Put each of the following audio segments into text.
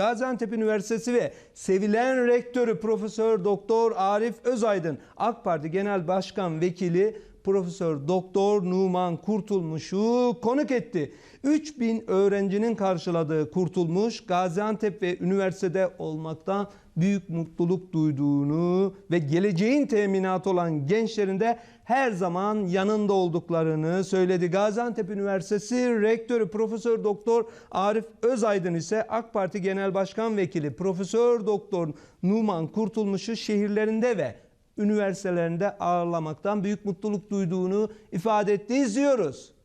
Gaziantep Üniversitesi ve sevilen rektörü Profesör Doktor Arif Özaydın AK Parti Genel Başkan Vekili Profesör Doktor Numan Kurtulmuş'u konuk etti. 3000 öğrencinin karşıladığı Kurtulmuş Gaziantep ve üniversitede olmaktan büyük mutluluk duyduğunu ve geleceğin teminatı olan gençlerin de her zaman yanında olduklarını söyledi. Gaziantep Üniversitesi Rektörü Profesör Doktor Arif Özaydın ise AK Parti Genel Başkan Vekili Profesör Doktor Numan Kurtulmuş'u şehirlerinde ve üniversitelerinde ağırlamaktan büyük mutluluk duyduğunu ifade etti. İzliyoruz.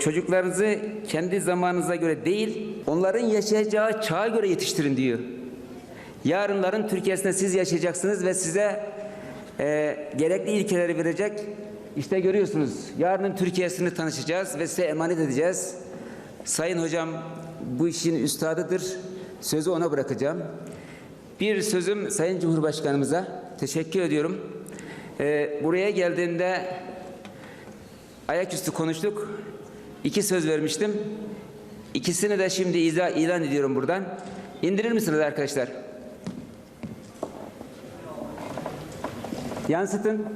Çocuklarınızı kendi zamanınıza göre değil, onların yaşayacağı çağa göre yetiştirin diyor. Yarınların Türkiye'sinde siz yaşayacaksınız ve size e, gerekli ilkeleri verecek. İşte görüyorsunuz, yarının Türkiye'sini tanışacağız ve size emanet edeceğiz. Sayın hocam bu işin üstadıdır. Sözü ona bırakacağım. Bir sözüm Sayın Cumhurbaşkanımıza teşekkür ediyorum. E, buraya geldiğinde ayaküstü konuştuk. İki söz vermiştim. İkisini de şimdi iza ilan ediyorum buradan. İndirir misiniz arkadaşlar? Yansıtın.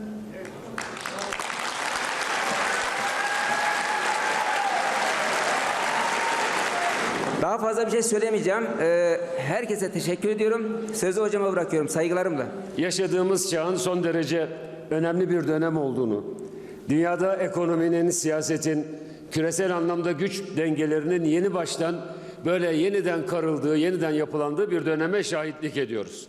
Daha fazla bir şey söylemeyeceğim. Ee, herkese teşekkür ediyorum. Sözü hocama bırakıyorum saygılarımla. yaşadığımız çağın son derece önemli bir dönem olduğunu, dünyada ekonominin, siyasetin, küresel anlamda güç dengelerinin yeni baştan böyle yeniden karıldığı, yeniden yapılandığı bir döneme şahitlik ediyoruz.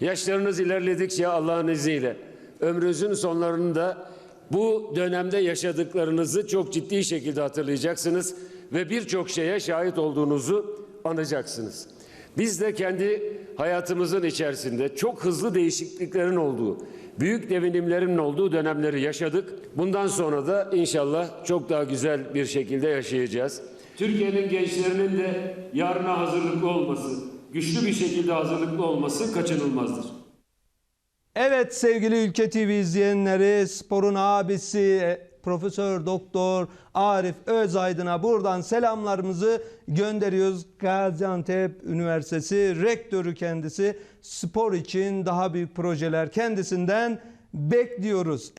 Yaşlarınız ilerledikçe Allah'ın izniyle ömrünüzün sonlarında bu dönemde yaşadıklarınızı çok ciddi şekilde hatırlayacaksınız ve birçok şeye şahit olduğunuzu anacaksınız. Biz de kendi hayatımızın içerisinde çok hızlı değişikliklerin olduğu, büyük devinimlerin olduğu dönemleri yaşadık. Bundan sonra da inşallah çok daha güzel bir şekilde yaşayacağız. Türkiye'nin gençlerinin de yarına hazırlıklı olması, güçlü bir şekilde hazırlıklı olması kaçınılmazdır. Evet sevgili Ülke TV izleyenleri sporun abisi Profesör Doktor Arif Özaydın'a buradan selamlarımızı gönderiyoruz. Gaziantep Üniversitesi rektörü kendisi spor için daha büyük projeler kendisinden bekliyoruz.